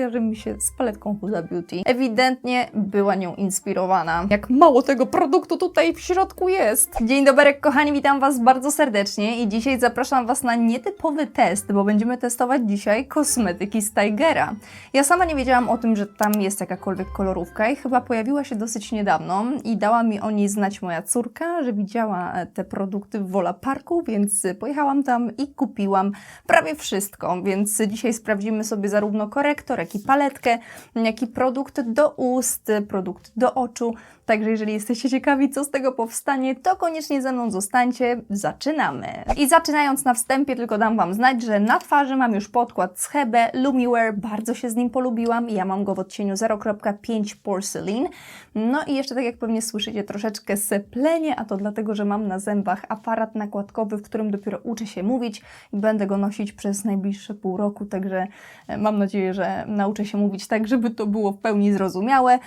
kojarzy mi się z paletką Huda Beauty. Ewidentnie była nią inspirowana. Jak mało tego produktu tutaj w środku jest. Dzień dobry, kochani, witam Was bardzo serdecznie i dzisiaj zapraszam Was na nietypowy test, bo będziemy testować dzisiaj kosmetyki z Tigera. Ja sama nie wiedziałam o tym, że tam jest jakakolwiek kolorówka i chyba pojawiła się dosyć niedawno i dała mi o niej znać moja córka, że widziała e, te produkty w Wola Parku, więc pojechałam tam i kupiłam prawie wszystko, więc dzisiaj sprawdzimy sobie zarówno korektor, jak paletkę, jak i produkt do ust, produkt do oczu. Także jeżeli jesteście ciekawi, co z tego powstanie, to koniecznie ze mną zostańcie. Zaczynamy! I zaczynając na wstępie, tylko dam Wam znać, że na twarzy mam już podkład z Hebe Lumiwear. Bardzo się z nim polubiłam. Ja mam go w odcieniu 0.5 Porcelain. No i jeszcze tak jak pewnie słyszycie, troszeczkę seplenie, a to dlatego, że mam na zębach aparat nakładkowy, w którym dopiero uczę się mówić i będę go nosić przez najbliższe pół roku, także e, mam nadzieję, że nauczę się mówić tak, żeby to było w pełni zrozumiałe.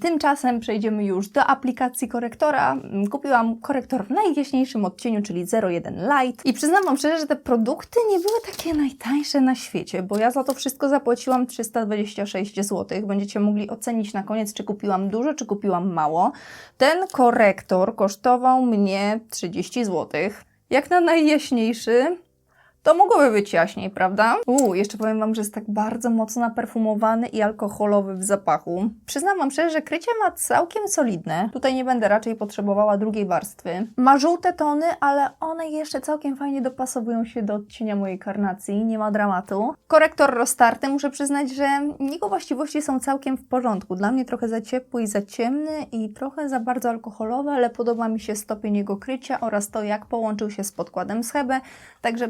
Tymczasem przejdziemy już do aplikacji korektora. Mm, Kupiłam korektor w najjaśniejszym odcieniu, czyli 01 Light i przyznam Wam szczerze, że te produkty nie były takie najtańsze na świecie, bo ja za to wszystko zapłaciłam 326 zł. Będziecie mogli ocenić na koniec, czy kupiłam dużo, czy kupiłam mało. Ten korektor kosztował mnie 30 zł. Jak na najjaśniejszy, to mogłoby być jaśniej, prawda? Uuu, jeszcze powiem Wam, że jest tak bardzo mocno naperfumowany i alkoholowy w zapachu. Przyznam Wam szczerze, że krycie ma całkiem solidne. Tutaj nie będę raczej potrzebowała drugiej warstwy. Ma żółte tony, ale one jeszcze całkiem fajnie dopasowują się do odcienia mojej karnacji. Nie ma dramatu. Korektor roztarty, muszę przyznać, że jego właściwości są całkiem w porządku. Dla mnie trochę za ciepły i za ciemny i trochę za bardzo alkoholowy, ale podoba mi się stopień jego krycia oraz to, jak połączył się z podkładem z Hebe. Także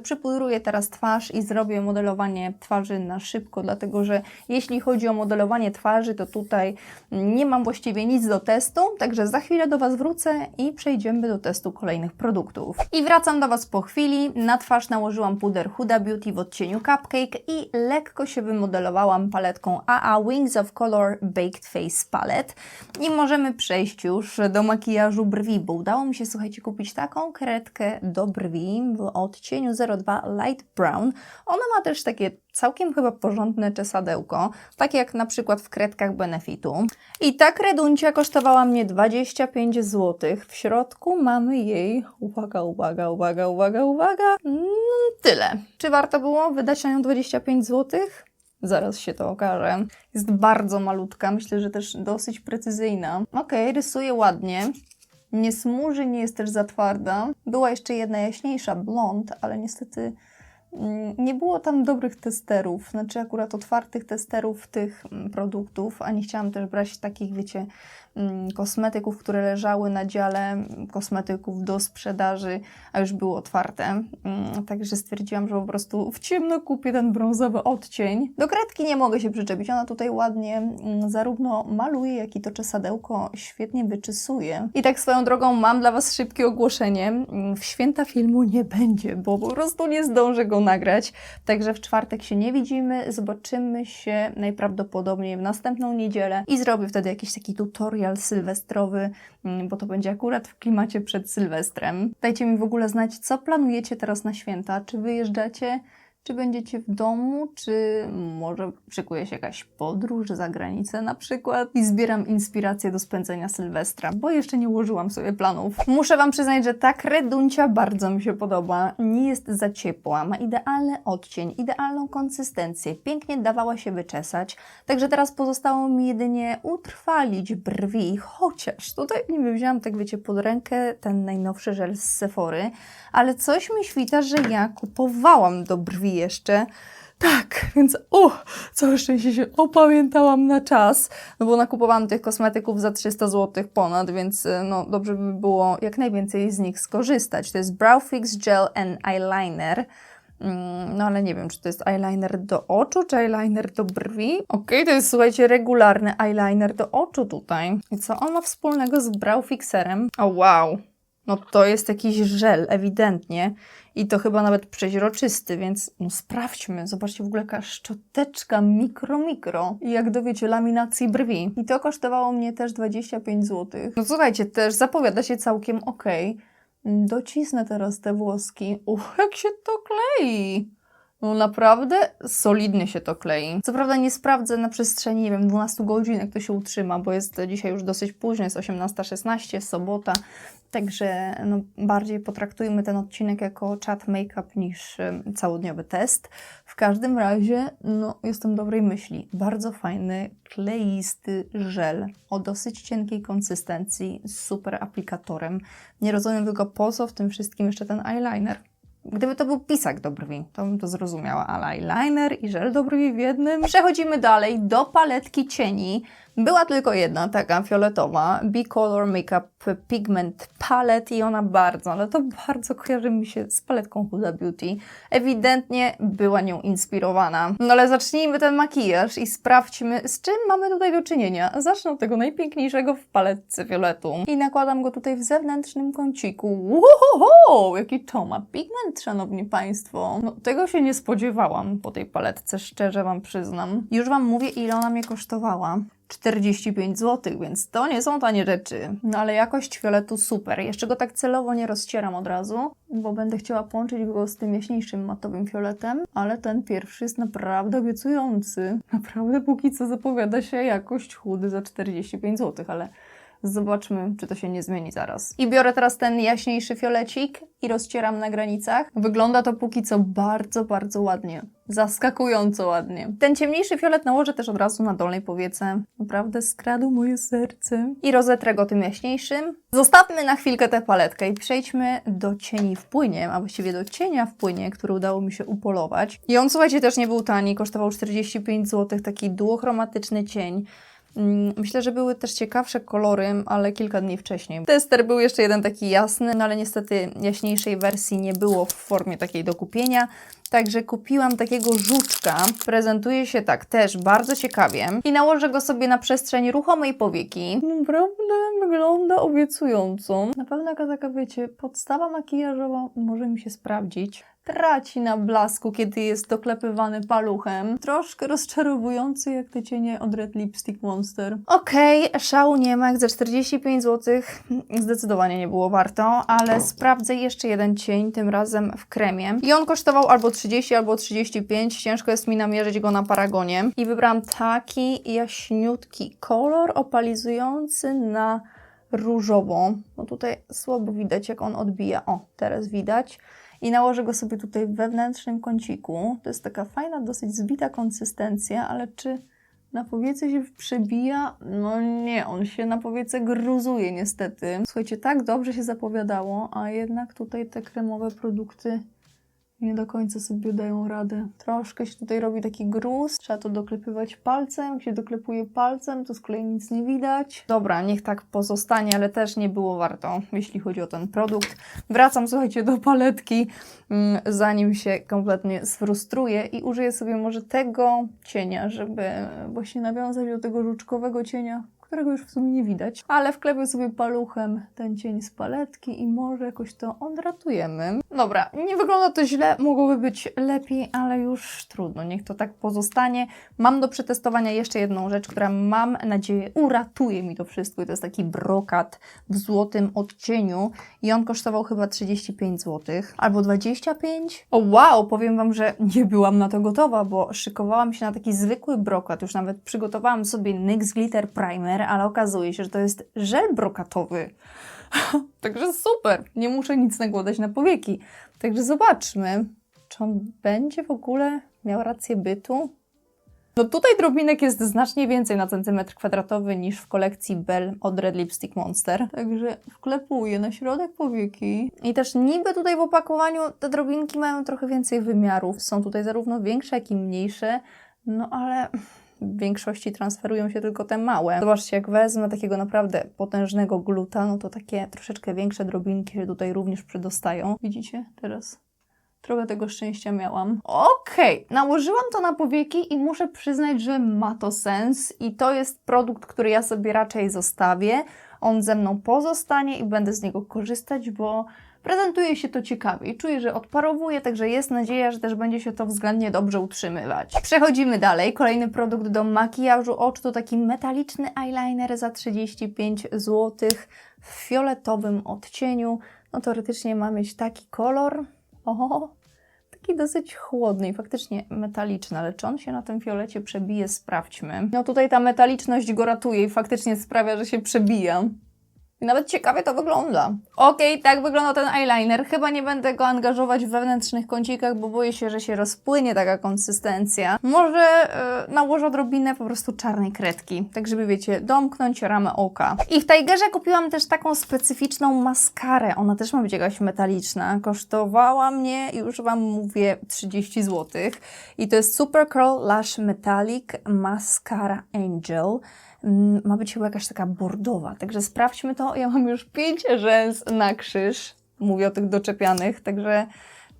przypudruję teraz twarz i zrobię modelowanie twarzy na szybko, dlatego że jeśli chodzi o modelowanie twarzy, to tutaj nie mam właściwie nic do testu, także za chwilę do Was wrócę i przejdziemy do testu kolejnych produktów. I wracam do Was po chwili. Na twarz nałożyłam puder Huda Beauty w odcieniu Cupcake i lekko się wymodelowałam paletką AA Wings of Color Baked Face Palette. I możemy przejść już do makijażu brwi, bo udało mi się, słuchajcie, kupić taką kredkę do brwi w odcieniu 02 Light Brown. Ona ma też takie całkiem chyba porządne czesadełko, takie jak na przykład w kredkach Benefitu. I ta kreduncia kosztowała mnie 25 zł. W środku mamy jej, uwaga, uwaga, uwaga, uwaga, uwaga, mm, tyle. Czy warto było wydać na nią 25 zł? Zaraz się to okaże. Jest bardzo malutka, myślę, że też dosyć precyzyjna. Ok, rysuje ładnie. Nie smuży, nie jest też za twarda. Była jeszcze jedna jaśniejsza, blond, ale niestety nie było tam dobrych testerów, znaczy akurat otwartych testerów tych mm, produktów, a nie chciałam też brać takich, wiecie, mm, kosmetyków, które leżały na dziale mm, kosmetyków do sprzedaży, a już były otwarte. Mm, Także stwierdziłam, że po prostu w ciemno kupię ten brązowy odcień. Do kredki nie mogę się przyczepić, ona tutaj ładnie mm, zarówno maluje, jak i to czesadełko świetnie wyczysuje. I tak swoją drogą mam dla Was szybkie ogłoszenie. Mm, W święta filmu nie będzie, bo po prostu nie zdążę go nagrać. Także w czwartek się nie widzimy, zobaczymy się najprawdopodobniej w następną niedzielę i zrobię wtedy jakiś taki tutorial sylwestrowy, mm, bo to będzie akurat w klimacie przed Sylwestrem. Dajcie mi w ogóle znać, co planujecie teraz na święta. Czy wyjeżdżacie? Czy będziecie w domu, czy może szykuje się jakaś podróż za granicę na przykład i zbieram inspirację do spędzenia Sylwestra, bo jeszcze nie ułożyłam sobie planów. Muszę Wam przyznać, że ta kreduncia bardzo mi się podoba. Nie jest za ciepła, ma idealny odcień, idealną konsystencję, pięknie dawała się wyczesać. Także teraz pozostało mi jedynie utrwalić brwi, chociaż tutaj nie wzięłam, tak wiecie, pod rękę ten najnowszy żel z Sephory, ale coś mi świta, że ja kupowałam do brwi jeszcze. Tak, więc o, całe szczęście się opamiętałam na czas, no bo nakupowałam tych kosmetyków za 300 zł ponad, więc y, no dobrze by było jak najwięcej z nich skorzystać. To jest Brow Fix Gel and Eyeliner. Mm, No ale nie wiem, czy to jest eyeliner do oczu, czy eyeliner do brwi. Okej, to jest, słuchajcie, regularny eyeliner do oczu tutaj. I co on ma wspólnego z brow fixerem? O wow, no to jest jakiś żel, ewidentnie. I to chyba nawet przeźroczysty, więc no sprawdźmy. Zobaczcie w ogóle jaka szczoteczka mikro, mikro. I jak dowiecie, laminacji brwi. I to kosztowało mnie też 25 zł. No słuchajcie, też zapowiada się całkiem ok. Docisnę teraz te włoski. Uch, jak się to klei! No naprawdę solidnie się to klei. Co prawda nie sprawdzę na przestrzeni, nie wiem, 12 godzin, jak to się utrzyma, bo jest dzisiaj już dosyć późno, jest 18.16, sobota, także no, bardziej potraktujmy ten odcinek jako chat make-up niż całodniowy test. W każdym razie, no, jestem dobrej myśli. Bardzo fajny, kleisty żel o dosyć cienkiej konsystencji, z super aplikatorem. Nie rozumiem tylko po co w tym wszystkim jeszcze ten eyeliner. Gdyby to był pisak do brwi, to bym to zrozumiała, ale eyeliner i żel do brwi w jednym. Przechodzimy dalej do paletki cieni. Była tylko jedna, taka fioletowa, B-Color Makeup Pigment Palette i ona bardzo, ale to bardzo kojarzy mi się z paletką Huda Beauty. Ewidentnie była nią inspirowana. No ale zacznijmy ten makijaż i sprawdźmy, z czym mamy tutaj do czynienia. Zacznę od tego najpiękniejszego w paletce fioletu. I nakładam go tutaj w zewnętrznym kąciku. Wow, jaki to ma pigment, szanowni państwo. No, tego się nie spodziewałam po tej paletce, szczerze wam przyznam. Już wam mówię, ile ona mnie kosztowała. 45 zł, więc to nie są tanie rzeczy. No ale jakość fioletu super. Jeszcze go tak celowo nie rozcieram od razu, bo będę chciała połączyć go z tym jaśniejszym matowym fioletem, ale ten pierwszy jest naprawdę obiecujący. Naprawdę póki co zapowiada się jakość chudy za 45 zł, ale Zobaczmy, czy to się nie zmieni zaraz. I biorę teraz ten jaśniejszy fiolecik i rozcieram na granicach. Wygląda to póki co bardzo, bardzo ładnie. Zaskakująco ładnie. Ten ciemniejszy fiolet nałożę też od razu na dolnej powiece. Naprawdę skradł moje serce. I rozetrę go tym jaśniejszym. Zostawmy na chwilkę tę paletkę i przejdźmy do cieni w płynie, a właściwie do cienia w płynie, który udało mi się upolować. I on, słuchajcie, też nie był tani, kosztował 45 zł, taki duochromatyczny cień. Mm, Myślę, że były też ciekawsze kolory, ale kilka dni wcześniej. Tester był jeszcze jeden taki jasny, no ale niestety jaśniejszej wersji nie było w formie takiej do kupienia. Także kupiłam takiego żuczka. Prezentuje się tak też bardzo ciekawie. I nałożę go sobie na przestrzeń ruchomej powieki. Naprawdę wygląda obiecująco. Na pewno jaka taka, wiecie, podstawa makijażowa może mi się sprawdzić. Traci na blasku, kiedy jest doklepywany paluchem. Troszkę rozczarowujący jak te cienie od Red Lipstick Monster. Okej, szału nie ma, jak za 45 zł zdecydowanie nie było warto, ale sprawdzę jeszcze jeden cień, tym razem w kremie. I on kosztował albo 30, albo 35. Ciężko jest mi namierzyć go na paragonie. I wybrałam taki jaśniutki kolor opalizujący na różowo. No tutaj słabo widać, jak on odbija. O, teraz widać. I nałożę go sobie tutaj w wewnętrznym kąciku. To jest taka fajna, dosyć zbita konsystencja, ale czy na powiece się przebija? No nie, on się na powiece gruzuje niestety. Słuchajcie, tak dobrze się zapowiadało, a jednak tutaj te kremowe produkty nie do końca sobie dają radę. Troszkę się tutaj robi taki gruz, trzeba to doklepywać palcem. Jak się doklepuje palcem, to z kolei nic nie widać. Dobra, niech tak pozostanie, ale też nie było warto, jeśli chodzi o ten produkt. Wracam, słuchajcie, do paletki, mm, zanim się kompletnie sfrustruję i użyję sobie może tego cienia, żeby właśnie nawiązać do tego żuczkowego cienia, którego już w sumie nie widać. Ale wklepię sobie paluchem ten cień z paletki i może jakoś to odratujemy. Dobra, nie wygląda to źle, mogłoby być lepiej, ale już trudno, niech to tak pozostanie. Mam do przetestowania jeszcze jedną rzecz, która mam nadzieję uratuje mi to wszystko i to jest taki brokat w złotym odcieniu i on kosztował chyba 35 zł albo 25. O wow, powiem Wam, że nie byłam na to gotowa, bo szykowałam się na taki zwykły brokat, już nawet przygotowałam sobie NYX Glitter Primer, ale okazuje się, że to jest żel brokatowy. Także super, nie muszę nic nakładać na powieki. Także zobaczmy, czy on będzie w ogóle miał rację bytu. No tutaj drobinek jest znacznie więcej na centymetr kwadratowy niż w kolekcji Bell od Red Lipstick Monster. Także wklepuję na środek powieki. I też niby tutaj w opakowaniu te drobinki mają trochę więcej wymiarów. Są tutaj zarówno większe, jak i mniejsze. No ale w większości transferują się tylko te małe. Zobaczcie, jak wezmę takiego naprawdę potężnego gluta, no to takie troszeczkę większe drobinki się tutaj również przedostają. Widzicie teraz? Trochę tego szczęścia miałam. Okej, nałożyłam to na powieki i muszę przyznać, że ma to sens i to jest produkt, który ja sobie raczej zostawię. On ze mną pozostanie i będę z niego korzystać, bo prezentuje się to ciekawie i czuję, że odparowuje, także jest nadzieja, że też będzie się to względnie dobrze utrzymywać. Przechodzimy dalej. Kolejny produkt do makijażu oczu to taki metaliczny eyeliner za 35 zł w fioletowym odcieniu. No teoretycznie ma mieć taki kolor. O, taki taki dosyć chłodny i faktycznie metaliczny, ale czy on się na tym fiolecie przebije? Sprawdźmy. No tutaj ta metaliczność go ratuje i faktycznie sprawia, że się przebija. I nawet ciekawie to wygląda. Okej, tak wygląda ten eyeliner. Chyba nie będę go angażować w wewnętrznych kącikach, bo boję się, że się rozpłynie taka konsystencja. Może yy, nałożę odrobinę po prostu czarnej kredki, tak żeby, wiecie, domknąć ramę oka. I w Tigerze kupiłam też taką specyficzną maskarę. Ona też ma być jakaś metaliczna. Kosztowała mnie, już Wam mówię, 30 zł. I to jest Super Curl Lash Metallic Mascara Angel ma być chyba jakaś taka bordowa. Także sprawdźmy to. Ja mam już pięć rzęs na krzyż. Mówię o tych doczepianych, także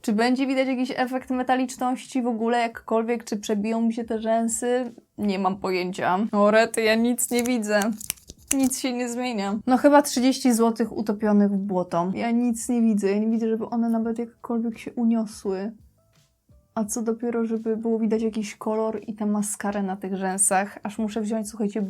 czy będzie widać jakiś efekt metaliczności w ogóle jakkolwiek, czy przebiją mi się te rzęsy? Nie mam pojęcia. O rety, ja nic nie widzę. Nic się nie zmienia. No chyba 30 zł utopionych w błoto. Ja nic nie widzę. Ja nie widzę, żeby one nawet jakkolwiek się uniosły. A co dopiero, żeby było widać jakiś kolor i tę maskarę na tych rzęsach. Aż muszę wziąć, słuchajcie,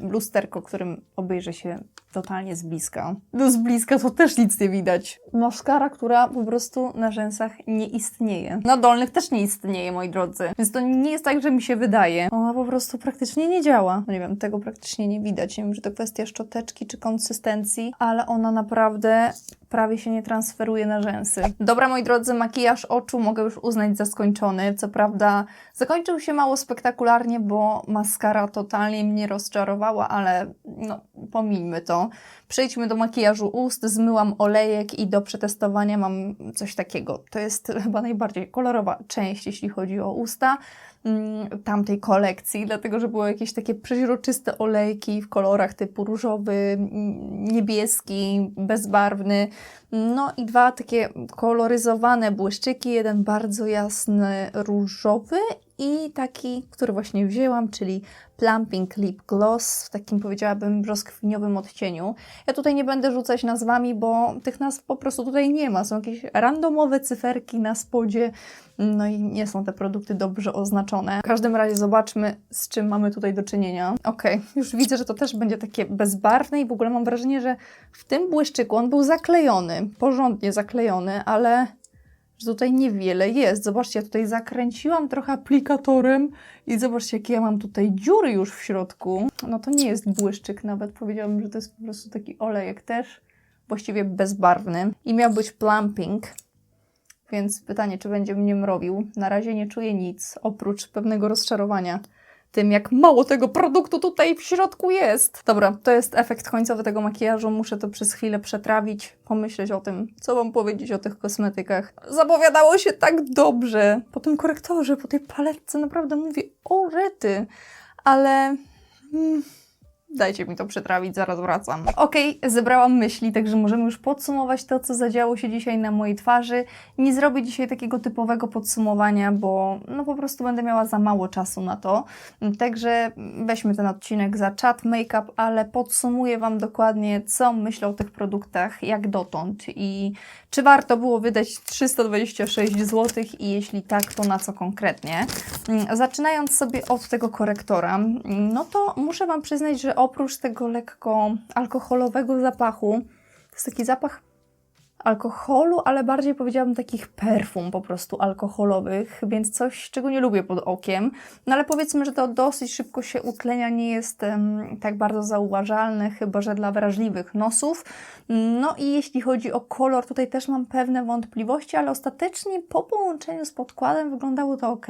lusterko, którym obejrzę się totalnie z bliska. No z bliska to też nic nie widać. Maskara, która po prostu na rzęsach nie istnieje. Na dolnych też nie istnieje, moi drodzy. Więc to nie jest tak, że mi się wydaje. Ona po prostu praktycznie nie działa. No nie wiem, tego praktycznie nie widać. Nie wiem, czy to kwestia szczoteczki czy konsystencji, ale ona naprawdę prawie się nie transferuje na rzęsy. Dobra, moi drodzy, makijaż oczu mogę już uznać za skończony. Co prawda zakończył się mało spektakularnie, bo maskara totalnie mnie rozczarowała, ale no, pomijmy to. Przejdźmy do makijażu ust, zmyłam olejek i do przetestowania mam coś takiego. To jest chyba najbardziej kolorowa część, jeśli chodzi o usta mm, tamtej kolekcji, dlatego że były jakieś takie przeźroczyste olejki w kolorach typu różowy, mm, niebieski, bezbarwny. No i dwa takie koloryzowane błyszczyki, jeden bardzo jasny różowy i taki, który właśnie wzięłam, czyli Plumping Lip Gloss w takim powiedziałabym brzoskwiniowym odcieniu. Ja tutaj nie będę rzucać nazwami, bo tych nazw po prostu tutaj nie ma. Są jakieś randomowe cyferki na spodzie, no i nie są te produkty dobrze oznaczone. W każdym razie zobaczmy, z czym mamy tutaj do czynienia. Ok, już widzę, że to też będzie takie bezbarwne i w ogóle mam wrażenie, że w tym błyszczyku on był zaklejony, porządnie zaklejony, ale że tutaj niewiele jest. Zobaczcie, ja tutaj zakręciłam trochę aplikatorem i zobaczcie, jakie ja mam tutaj dziury już w środku. No to nie jest błyszczyk nawet, powiedziałabym, że to jest po prostu taki olejek też, właściwie bezbarwny. I miał być plumping, więc pytanie, czy będzie mnie mrowił. Na razie nie czuję nic, oprócz pewnego rozczarowania tym, jak mało tego produktu tutaj w środku jest. Dobra, to jest efekt końcowy tego makijażu. Muszę to przez chwilę przetrawić, pomyśleć o tym, co Wam powiedzieć o tych kosmetykach. Zapowiadało się tak dobrze. Po tym korektorze, po tej paletce, naprawdę mówię, o rety. Ale... Hmm Dajcie mi to przetrawić, zaraz wracam. Okej, okay, zebrałam myśli, także możemy już podsumować to, co zadziało się dzisiaj na mojej twarzy. Nie zrobię dzisiaj takiego typowego podsumowania, bo no po prostu będę miała za mało czasu na to. Także weźmy ten odcinek za chat make-up, ale podsumuję Wam dokładnie, co myślę o tych produktach, jak dotąd i czy warto było wydać 326 zł i jeśli tak, to na co konkretnie. Zaczynając sobie od tego korektora, no to muszę Wam przyznać, że oprócz tego lekko alkoholowego zapachu, to jest taki zapach alkoholu, ale bardziej powiedziałabym takich perfum po prostu alkoholowych, więc coś, czego nie lubię pod okiem. No ale powiedzmy, że to dosyć szybko się utlenia, nie jest um, tak bardzo zauważalne, chyba że dla wrażliwych nosów. No i jeśli chodzi o kolor, tutaj też mam pewne wątpliwości, ale ostatecznie po połączeniu z podkładem wyglądało to ok.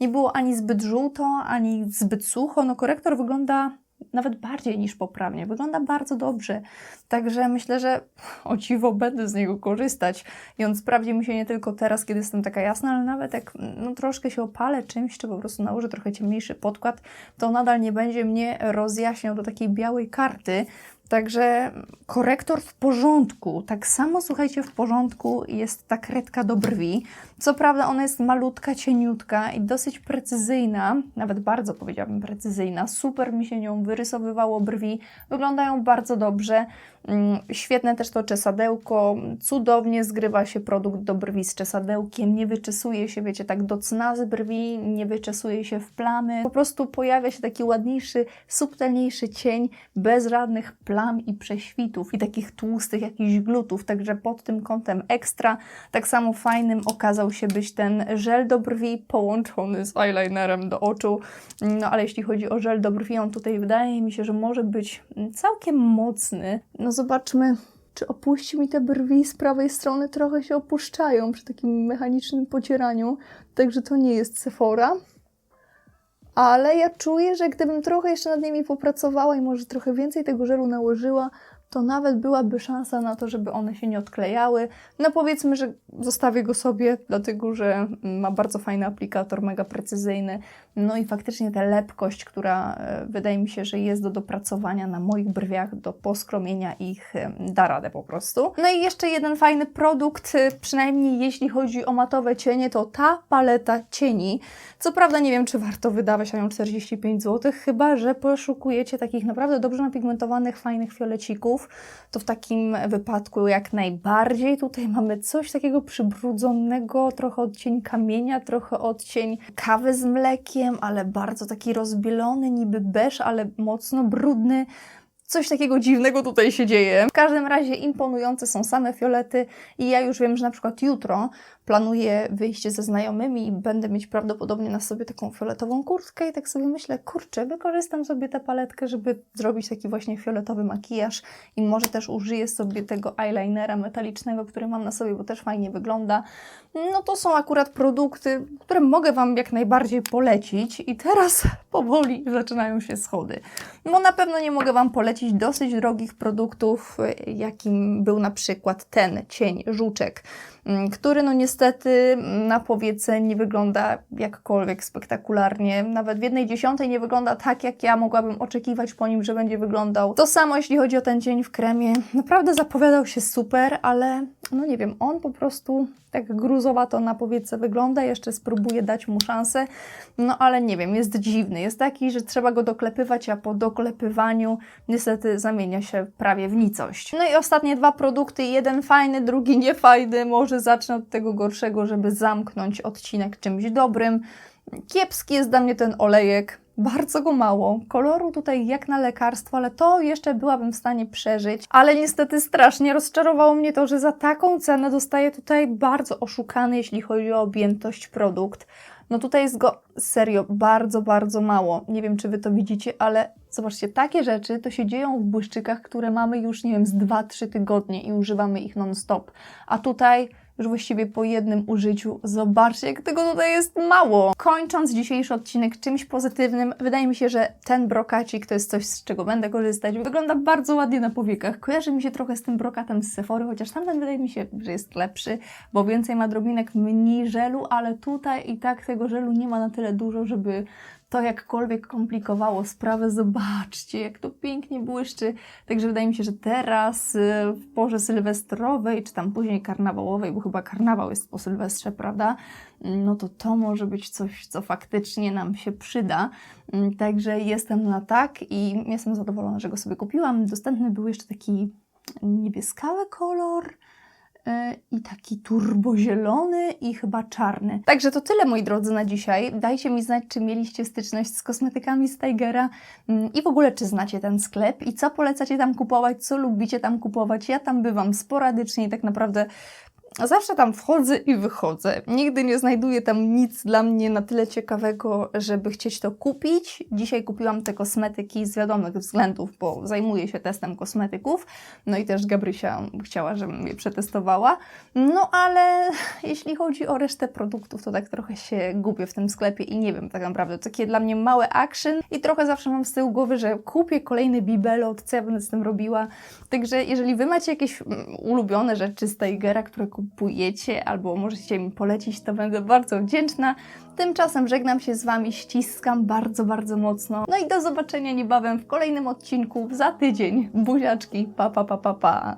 Nie było ani zbyt żółto, ani zbyt sucho. No korektor wygląda nawet bardziej niż poprawnie. Wygląda bardzo dobrze. Także myślę, że o dziwo będę z niego korzystać. I on sprawdzi mi się nie tylko teraz, kiedy jestem taka jasna, ale nawet jak no, troszkę się opalę czymś, czy po prostu nałożę trochę ciemniejszy podkład, to nadal nie będzie mnie rozjaśniał do takiej białej karty, Także korektor w porządku. Tak samo, słuchajcie, w porządku jest ta kredka do brwi. Co prawda ona jest malutka, cieniutka i dosyć precyzyjna, nawet bardzo powiedziałabym precyzyjna. Super mi się nią wyrysowywało brwi, wyglądają bardzo dobrze. Mm, świetne też to czesadełko, cudownie zgrywa się produkt do brwi z czesadełkiem, nie wyczesuje się, wiecie, tak do cnazy brwi, nie wyczesuje się w plamy. Po prostu pojawia się taki ładniejszy, subtelniejszy cień, bez żadnych plam i prześwitów i takich tłustych jakichś glutów, także pod tym kątem ekstra. Tak samo fajnym okazał się być ten żel do brwi połączony z eyelinerem do oczu. No ale jeśli chodzi o żel do brwi, on tutaj wydaje mi się, że może być całkiem mocny. No zobaczmy, czy opuści mi te brwi z prawej strony. Trochę się opuszczają przy takim mechanicznym pocieraniu, także to nie jest Sephora. Ale ja czuję, że gdybym trochę jeszcze nad nimi popracowała i może trochę więcej tego żelu nałożyła, to nawet byłaby szansa na to, żeby one się nie odklejały. No powiedzmy, że zostawię go sobie, dlatego że ma bardzo fajny aplikator, mega precyzyjny. No i faktycznie ta lepkość, która e, wydaje mi się, że jest do dopracowania na moich brwiach, do poskromienia ich, e, da radę po prostu. No i jeszcze jeden fajny produkt, e, przynajmniej jeśli chodzi o matowe cienie, to ta paleta cieni. Co prawda nie wiem, czy warto wydawać na nią 45 zł, chyba że poszukujecie takich naprawdę dobrze napigmentowanych, fajnych fiolecików, to w takim wypadku jak najbardziej. Tutaj mamy coś takiego przybrudzonego, trochę odcień kamienia, trochę odcień kawy z mlekiem, ale bardzo taki rozbielony, niby beż, ale mocno brudny. Coś takiego dziwnego tutaj się dzieje. W każdym razie imponujące są same fiolety i ja już wiem, że na przykład jutro planuję wyjście ze znajomymi i będę mieć prawdopodobnie na sobie taką fioletową kurtkę i tak sobie myślę, kurczę, wykorzystam sobie tę paletkę, żeby zrobić taki właśnie fioletowy makijaż i może też użyję sobie tego eyelinera metalicznego, który mam na sobie, bo też fajnie wygląda. No to są akurat produkty, które mogę Wam jak najbardziej polecić i teraz powoli zaczynają się schody. No na pewno nie mogę Wam polecić dosyć drogich produktów, jakim był na przykład ten cień żuczek, który no niestety na powiece nie wygląda jakkolwiek spektakularnie. Nawet w jednej dziesiątej nie wygląda tak, jak ja mogłabym oczekiwać po nim, że będzie wyglądał. To samo jeśli chodzi o ten cień w kremie. Naprawdę zapowiadał się super, ale no nie wiem, on po prostu tak gruzowato na powiece wygląda. Jeszcze spróbuję dać mu szansę, no ale nie wiem, jest dziwny. Jest taki, że trzeba go doklepywać, a po doklepywaniu niestety zamienia się prawie w nicość. No i ostatnie dwa produkty, jeden fajny, drugi niefajny. Może zacznę od tego gorszego, żeby zamknąć odcinek czymś dobrym. Kiepski jest dla mnie ten olejek. Bardzo go mało. Koloru tutaj jak na lekarstwo, ale to jeszcze byłabym w stanie przeżyć. Ale niestety strasznie rozczarowało mnie to, że za taką cenę dostaję tutaj bardzo oszukany, jeśli chodzi o objętość produkt. No tutaj jest go serio bardzo, bardzo mało. Nie wiem, czy Wy to widzicie, ale zobaczcie, takie rzeczy to się dzieją w błyszczykach, które mamy już, nie wiem, z 2-3 tygodnie i używamy ich non-stop. A tutaj już właściwie po jednym użyciu. Zobaczcie, jak tego tutaj jest mało. Kończąc dzisiejszy odcinek czymś pozytywnym, wydaje mi się, że ten brokacik to jest coś, z czego będę korzystać. Wygląda bardzo ładnie na powiekach. Kojarzy mi się trochę z tym brokatem z Sephory, chociaż tamten wydaje mi się, że jest lepszy, bo więcej ma drobinek, mniej żelu, ale tutaj i tak tego żelu nie ma na tyle dużo, żeby to jakkolwiek komplikowało sprawę, zobaczcie, jak to pięknie błyszczy. Także wydaje mi się, że teraz y, w porze sylwestrowej, czy tam później karnawałowej, bo chyba karnawał jest po sylwestrze, prawda? No to to może być coś, co faktycznie nam się przyda. Mm, Także jestem na tak i jestem zadowolona, że go sobie kupiłam. Dostępny był jeszcze taki niebieskawy kolor i taki turbozielony i chyba czarny. Także to tyle, moi drodzy, na dzisiaj. Dajcie mi znać, czy mieliście styczność z kosmetykami z Tigera mm, i w ogóle, czy znacie ten sklep i co polecacie tam kupować, co lubicie tam kupować. Ja tam bywam sporadycznie i tak naprawdę Zawsze tam wchodzę i wychodzę. Nigdy nie znajduję tam nic dla mnie na tyle ciekawego, żeby chcieć to kupić. Dzisiaj kupiłam te kosmetyki z wiadomych względów, bo zajmuję się testem kosmetyków. No i też Gabrysia chciała, żebym je przetestowała. No ale jeśli chodzi o resztę produktów, to tak trochę się gubię w tym sklepie i nie wiem tak naprawdę. Takie dla mnie małe action i trochę zawsze mam z tyłu głowy, że kupię kolejny bibelot, co ja będę z tym robiła. Także jeżeli Wy macie jakieś mm, ulubione rzeczy z Tigera, które kupujecie albo możecie mi polecić, to będę bardzo wdzięczna. Tymczasem żegnam się z Wami, ściskam bardzo, bardzo mocno. No i do zobaczenia niebawem w kolejnym odcinku za tydzień. Buziaczki, pa, pa, pa, pa, pa.